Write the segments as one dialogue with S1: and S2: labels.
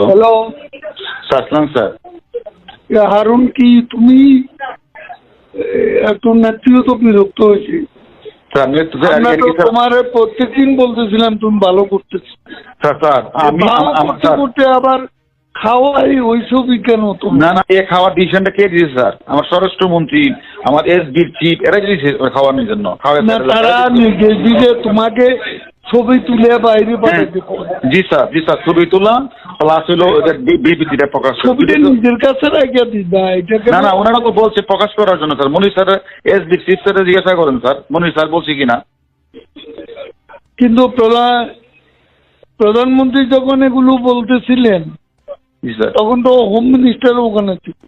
S1: Hello
S2: hello
S1: sir. আসসালাম sir
S2: Harun কি তুমি একটু বিরক্ত হয়েছি। আমরা তো তোমার প্রত্যেকদিন বলতেছিলাম তুমি ভালো করতেছ। করতে আবার খাওয়াই কেন তুমি?
S1: না না এ খাওয়ার ডিসিশনটা কে দিয়েছে স্যার? আমার স্বরাষ্ট্রমন্ত্রী আমার এস বির চিফ এরা দিয়েছে খাওয়ানোর জন্য।
S2: তারা তোমাকে ছবি তুলে বাইরে
S1: হ্যাঁ।
S2: পাঠাতে
S1: জি স্যার জি স্যার ছবি তোলা প্লাস হলো বিবৃতিটা প্রকাশ
S2: ছবিটা নিজের কাছে রাখিয়া দিবা এটাকে
S1: না না ওনারা তো বলছে প্রকাশ করার জন্য sir. Monir sir S B chief sir জিজ্ঞাসা করেন স্যার। মনির স্যার বলছে কিনা?
S2: কিন্তু প্রধান প্রধানমন্ত্রী যখন এগুলো বলতেছিলেন
S1: স্যার।
S2: তখন তো হোম মিনিস্টার ওখানে ছিল।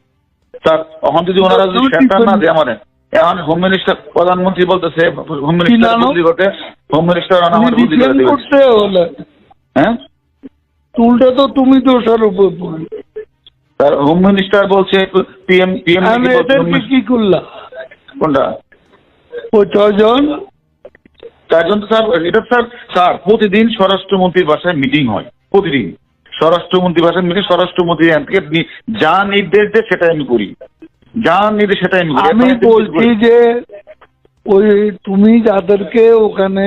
S1: স্যার এখন যদি ওনারা যদি না দেয় আমার এখন হোম মিনিস্টার প্রধানমন্ত্রী বলতেছে হোম মিনিস্টার হোম মিনিস্টার হ্যাঁ?
S2: চুলটা তো তুমি দোষার উপর পড়লে।
S1: স্যার হোম মিনিস্টার বলছে পিএম পিএম
S2: আমি এদেরকে কি করলাম?
S1: কোনটা?
S2: ও ছজন
S1: তার জন্য তো স্যার এটা স্যার স্যার প্রতিদিন স্বরাষ্ট্রমন্ত্রীর বাসায় মিটিং হয় প্রতিদিন। স্বরাষ্ট্রমন্ত্রী বাসায় মিটিং স্বরাষ্ট্রমন্ত্রী থেকে যা নির্দেশ দেয় সেটাই আমি করি। যা নির্দেশ সেটাই আমি করি।
S2: আমি বলছি যে ওই তুমি যাদেরকে ওখানে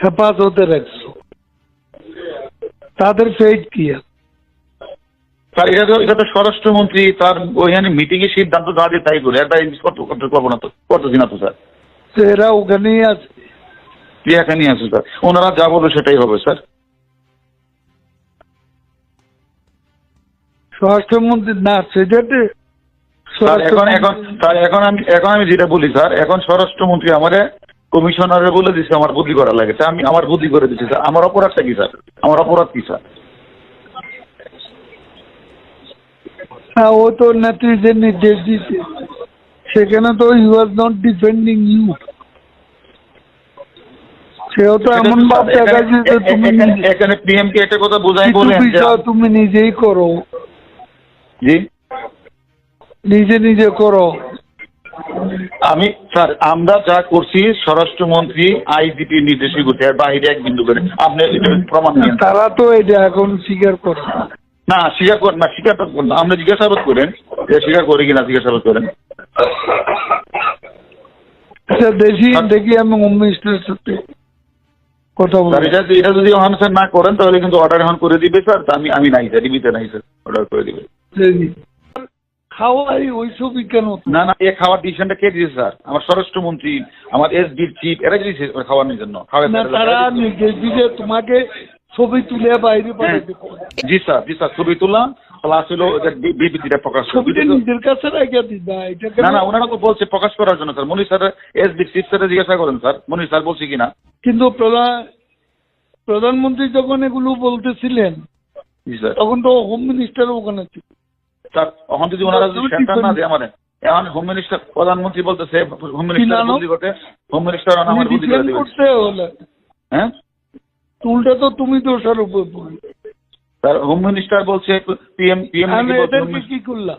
S2: হেফাজতে রাখছো তাদের ফেট কি? আছে?
S1: স্যার এটা তো এটা তো স্বরাষ্ট্রমন্ত্রী তার ওইখানে মিটিং এ সিদ্ধান্ত দিয়ে তাই করে। এটা কত পারব না তো করতেছি না তো স্যার?
S2: এরা ওখানেই আছে।
S1: এখানেই আছে স্যার। ওনারা যা বলবে সেটাই হবে স্যার।
S2: স্বরাষ্ট্রমন্ত্রী না সেটাতে
S1: স্যার এখন এখন স্যার এখন আমি এখন আমি যেটা বলি স্যার এখন স্বরাষ্ট্রমন্ত্রী আমারে কমিশনারে বলে দিছে আমার বুদ্ধি করা লাগে। তা আমি আমার বুদ্ধি করে দিচ্ছি স্যার। আমার অপরাধটা কি স্যার? আমার অপরাধ কি স্যার?
S2: হ্যাঁ ও তো নেত্রী নির্দেশ দিচ্ছে সেখানে তো you are not defending you সেও তো এমন ভাব দেখাচ্ছে যে তুমি
S1: এখানে- পিএম কে একটা কথা বোঝাই বলেন
S2: তুমি নিজেই করো।
S1: জি?
S2: নিজে নিজে করো।
S1: আমি স্যার আমরা যা করছি স্বরাষ্ট্রমন্ত্রী আইজিপি নির্দেশই করছে আর বাইরে এক বিন্দু করে। আপনি প্রমাণ
S2: তারা তো এটা এখন স্বীকার করে। না।
S1: স্বীকার করেন না স্বীকার করেন না। আপনি জিজ্ঞাসাবাদ করেন যে স্বীকার করে কিনা জিজ্ঞাসাবাদ করেন।
S2: আচ্ছা দেখি দেখি আমি হোম মিনিস্টারের সাথে কথা
S1: স্যার
S2: বলব
S1: এটা এটা যদি অন স্যার না করেন তাহলে কিন্তু অর্ডার এখন করে দিবে স্যার। আমি আমি নাই স্যার রিমিতে নাই স্যার। অর্ডার করে দিবে।
S2: খাওয়াই ওইসবই কেন
S1: না না এ খাওয়ার ডিসিশনটা কে দিয়েছে স্যার? আমার স্বরাষ্ট্রমন্ত্রী আমার এস বির চিফ এরা দিয়েছে খাওয়ানোর জন্য।
S2: তারা নির্দেশ দিলে তোমাকে ছবি তুলে বাইরে
S1: জি স্যার জি স্যার ছবি তোলা প্লাস হলো বিবৃতিটা প্রকাশ
S2: ছবিটা নিজের কাছে রাখিয়া দিবা
S1: না না ওনারা তো বলছে প্রকাশ করার জন্য sir. Monir sir S B chief sir জিজ্ঞাসা করেন স্যার। মনির স্যার বলছে কিনা?
S2: কিন্তু প্রধান প্রধানমন্ত্রী যখন এগুলো বলতেছিলেন
S1: জি স্যার।
S2: তখন তো হোম মিনিস্টার ওখানে ছিল।
S1: এখন যদি ওনারা যদি সেন্টার না দেয় আমার এখন হোম মিনিস্টার প্রধানমন্ত্রী বলতেছে হোম মিনিস্টার
S2: নাম?
S1: করতে হোম মিনিস্টার আমার বুদ্ধি করে
S2: ডিফেন্ড
S1: দেবে
S2: করতে হলে।
S1: হ্যাঁ?
S2: চুলটা তো তুমি দোষার উপর পড়লে
S1: স্যার হোম মিনিস্টার বলছে পিএম পিএম
S2: কি করলাম?